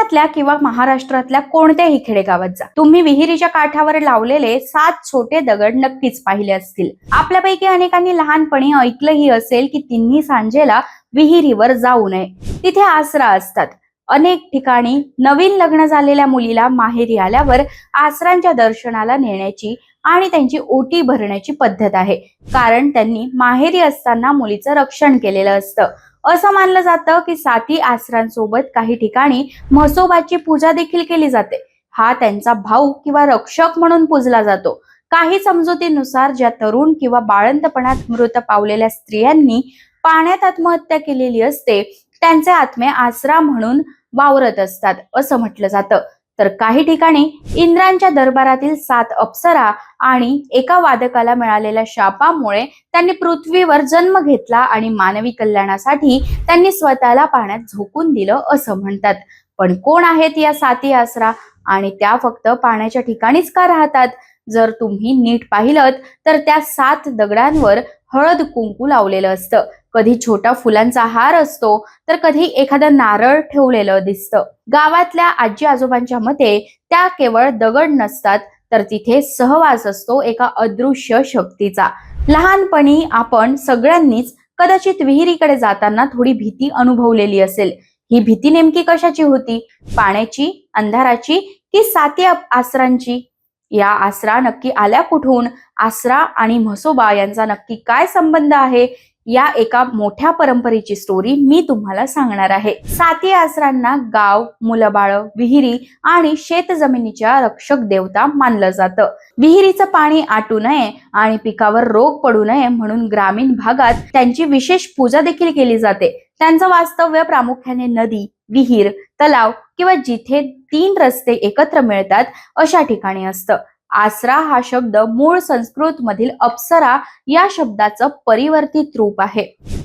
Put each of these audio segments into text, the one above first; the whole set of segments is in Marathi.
कोकणातल्या किंवा महाराष्ट्रातल्या कोणत्याही खेडेगावात जा. तुम्ही विहिरीच्या काठावर लावलेले सात छोटे दगड नक्कीच पाहिले असतील. आपल्यापैकी अनेकांनी लहानपणी ऐकलंही असेल की तिन्ही सांजेला विहिरीवर जाऊ नये. तिथे आसरा असतात. अनेक ठिकाणी नवीन लग्न झालेल्या मुलीला माहेरी आल्यावर आसरांच्या दर्शनाला नेण्याची आणि त्यांची ओटी भरण्याची पद्धत आहे. कारण त्यांनी माहेरी असताना मुलीचं रक्षण केलेलं असतं. असं मानलं जातं की साती आसरांसोबत काही ठिकाणी म्हसोबाची पूजा देखील केली जाते. हा त्यांचा भाऊ किंवा रक्षक म्हणून पूजला जातो. काही समजुतीनुसार ज्या तरुण किंवा बाळंतपणात मृत पावलेल्या स्त्रियांनी पाण्यात आत्महत्या केलेली असते त्यांचे आत्मे आसरा म्हणून वावरत असतात असं म्हटलं जातं. तर काही ठिकाणी इंद्रांच्या दरबारातील सात अप्सरा आणि एका वादकाला मिळालेल्या शापामुळे त्यांनी पृथ्वीवर जन्म घेतला आणि मानवी कल्याणासाठी त्यांनी स्वतःला पाण्यात झोकून दिलं असं म्हणतात. पण कोण आहेत या साती आसरा? आणि त्या फक्त पाण्याच्या ठिकाणीच का राहतात? जर तुम्ही नीट पाहिलं तर त्या सात दगडांवर हळद कुंकू लावलेलं असतं. कधी छोटा फुलांचा हार असतो तर कधी एखादं नारळ ठेवलेलं दिसतं. गावातल्या आजी आजोबांच्या मते त्या केवळ दगड नसतात तर तिथे सहवास असतो एका अदृश्य शक्तीचा. लहानपणी आपण सगळ्यांनीच कदाचित विहिरीकडे जाताना थोडी भीती अनुभवलेली असेल. ही भीती नेमकी कशाची होती? पाण्याची अंधाराची की साती आसरांची? या आसरा नक्की आल्या कुठून? आसरा आणि म्हसोबा यांचा नक्की काय संबंध आहे? या एका मोठ्या परंपरेची स्टोरी मी तुम्हाला सांगणार आहे. साती आसरांना गाव मुलबाळ विहिरी आणि शेत जमिनीच्या रक्षक देवता मानलं जातं. विहिरीचं पाणी आटू नये आणि पिकावर रोग पडू नये म्हणून ग्रामीण भागात त्यांची विशेष पूजा देखील केली जाते. त्यांचं वास्तव्य प्रामुख्याने नदी विहीर तलाव किंवा जिथे तीन रस्ते एकत्र मिळतात अशा ठिकाणी असतं. आसरा हा शब्द मूळ संस्कृत मधील अप्सरा या शब्दाचं परिवर्तित रूप आहे.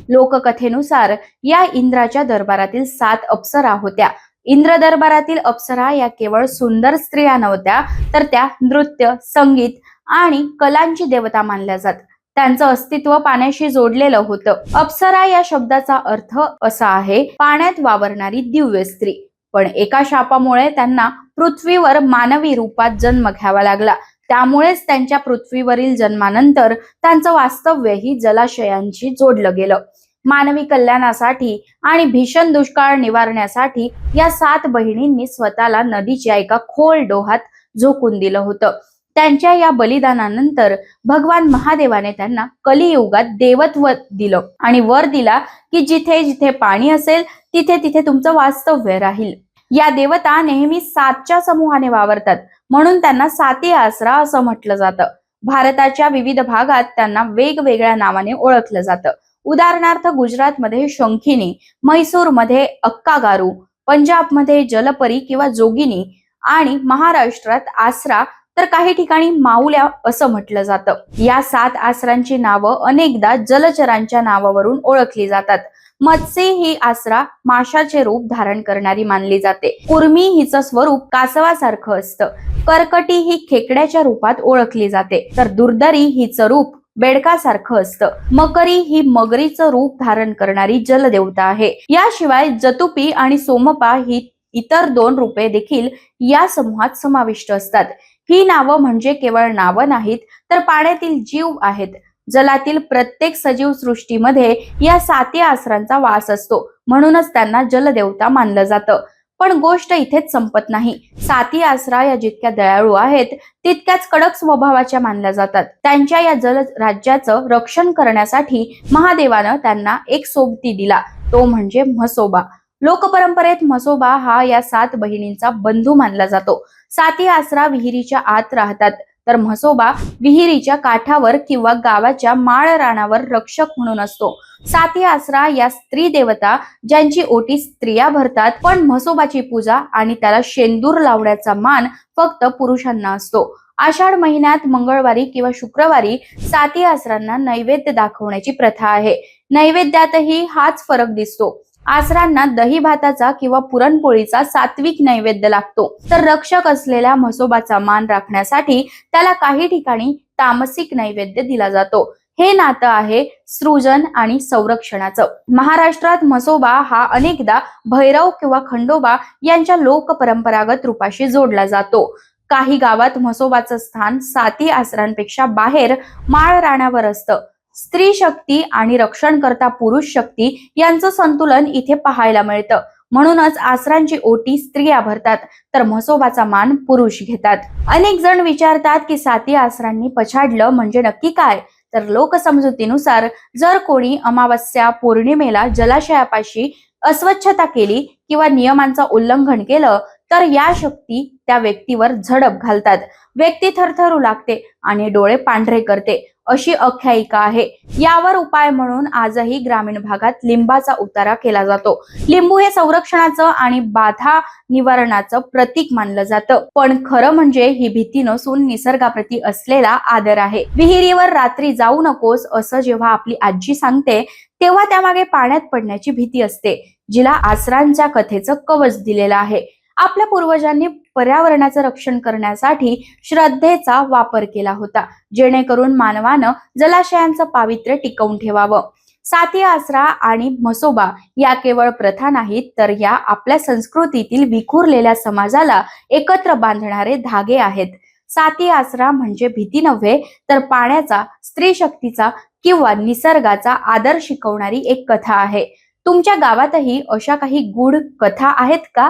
लोककथेनुसार या इंद्राच्या दरबारातील सात अप्सरा होत्या. इंद्र दरबारातील अप्सरा या केवळ सुंदर स्त्रिया नव्हत्या तर त्या नृत्य संगीत आणि कलांची देवता मानल्या जात. त्यांचं अस्तित्व पाण्याशी जोडलेलं होतं. अप्सरा या शब्दाचा अर्थ असा आहे पाण्यात वावरणारी दिव्य स्त्री. पण एका शापामुळे त्यांना पृथ्वीवर मानवी रूपात जन्म घ्यावा लागला. त्यामुळेच त्यांच्या पृथ्वीवरील जन्मानंतर त्यांचं वास्तव्यही जलाशयांशी जोडलं गेलं. मानवी कल्याणासाठी आणि भीषण दुष्काळ निवारण्यासाठी या सात बहिणींनी स्वतःला नदीच्या एका खोल डोहात झोकून दिलं होतं. त्यांच्या या बलिदानानंतर भगवान महादेवाने त्यांना कलियुगात देवत्व दिलं आणि वर दिला की जिथे जिथे पाणी असेल तिथे तिथे तुमचं वास्तव्य राहील. या देवता नेहमी सातच्या समूहाने वावरतात. म्हणून त्यांना साती आसरा असं म्हटलं जातं. भारताच्या विविध भागात त्यांना वेगवेगळ्या नावाने ओळखलं जातं. उदाहरणार्थ गुजरातमध्ये शंखिनी म्हैसूरमध्ये अक्कागारू पंजाबमध्ये जलपरी किंवा जोगिनी आणि महाराष्ट्रात आसरा तर काही ठिकाणी माऊल्या असं म्हटलं जातं. या सात आसरांची नावं अनेकदा जलचरांच्या नावावरून ओळखली जातात. मत्स्य ही आसरा माशाचे रूप धारण करणारी मानली जाते. कुर्मी हिचं स्वरूप कासवासारखं असतं. कर्कटी ही खेकड्याच्या रूपात ओळखली जाते. तर दुर्दरी हिचं रूप बेडकासारखं असतं. मकरी ही मगरीचं रूप धारण करणारी जलदेवता आहे. याशिवाय जतुपी आणि सोमपा ही इतर दोन रूपे देखील या समूहात समाविष्ट असतात. ही नावं म्हणजे केवळ नावं नाहीत तर पाण्यातील जीव आहेत. जलातील प्रत्येक सजीव सृष्टीमध्ये या साती आसरांचा वास असतो. म्हणूनच त्यांना जलदेवता मानलं जातं. पण गोष्ट इथेच संपत नाही. साती आसरा या जितक्या दयाळू आहेत तितक्याच कडक स्वभावाच्या मानल्या जातात. त्यांच्या या जल राज्याचं रक्षण करण्यासाठी महादेवानं त्यांना एक सोबती दिला. तो म्हणजे म्हसोबा. लोकपरंपरेत म्हसोबा हा या सात बहिणींचा बंधू मानला जातो. साती आसरा विहिरीच्या आत राहतात. तर म्हसोबा विहिरीच्या काठावर किंवा गावाच्या माळ रानावर रक्षक म्हणून असतो. साती आसरा या स्त्री देवता ज्यांची ओटी स्त्रिया भरतात पण म्हसोबाची पूजा आणि त्याला शेंदूर लावण्याचा मान फक्त पुरुषांना असतो. आषाढ महिन्यात मंगळवारी किंवा शुक्रवारी साती आसरांना नैवेद्य दाखवण्याची प्रथा आहे. नैवेद्यातही हाच फरक दिसतो. आसरांना दही भाताचा किंवा पुरणपोळीचा सात्विक नैवेद्य लागतो. तर रक्षक असलेल्या म्हसोबाचा मान राखण्यासाठी त्याला काही ठिकाणी तामसिक नैवेद्य दिला जातो. हे नातं आहे सृजन आणि संरक्षणाचं. महाराष्ट्रात म्हसोबा हा अनेकदा भैरव किंवा खंडोबा यांच्या लोकपरंपरागत रूपाशी जोडला जातो. काही गावात म्हसोबाचं स्थान साती आसरांपेक्षा बाहेर माळ राण्यावर असतं. स्त्री शक्ती आणि रक्षणकर्ता पुरुष शक्ती यांचं संतुलन इथे पाहायला मिळतं. म्हणूनच आसरांची ओटी स्त्रिया भरतात तर म्हसोबाचा मान पुरुष घेतात. अनेक जण विचारतात की साती आसरांनी पछाडलं म्हणजे नक्की काय? तर लोकसमजुतीनुसार जर कोणी अमावस्या पौर्णिमेला जलाशयापाशी अस्वच्छता केली किंवा नियमांचं उल्लंघन केलं तर या शक्ती त्या व्यक्तीवर झडप घालतात. व्यक्ती थरथरू लागते आणि डोळे पांढरे करते. अशी आख्यायिका आहे. यावर उपाय म्हणून आजही ग्रामीण भागात लिंबाचा उतारा केला जातो. लिंबू हे संरक्षणाचं आणि बाधा निवारणाचं प्रतीक मानलं जातं. पण खरं म्हणजे ही भीती नसून निसर्गाप्रती असलेला आदर आहे. विहिरीवर रात्री जाऊ नकोस असं जेव्हा आपली आजी सांगते तेव्हा त्यामागे पाण्यात पडण्याची भीती असते जिला आसरांच्या कथेचं कवच दिलेलं आहे. आपल्या पूर्वजांनी पर्यावरणाचं रक्षण करण्यासाठी श्रद्धेचा वापर केला होता जेणेकरून मानवानं जलाशयांचं पावित्र्य टिकवून ठेवावं. साती आसरा आणि म्हसोबा या केवळ प्रथा नाहीत तर या आपल्या संस्कृतीतील विखुरलेल्या समाजाला एकत्र बांधणारे धागे आहेत. साती आसरा म्हणजे भीती नव्हे तर पाण्याचा स्त्री शक्तीचा किंवा निसर्गाचा आदर शिकवणारी एक कथा आहे. तुमच्या गावातही अशा काही गूढ कथा आहेत का?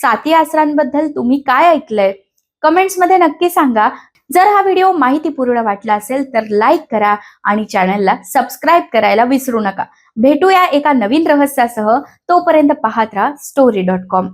साती आसरांबद्दल तुम्ही काय ऐकलंय? कमेंट्समध्ये नक्की सांगा. जर हा व्हिडिओ माहितीपूर्ण वाटला असेल तर लाईक करा आणि चॅनलला सबस्क्राईब करायला विसरू नका. भेटूया एका नवीन रहस्यासह. तोपर्यंत पाहत राहा स्टोरी डॉट कॉम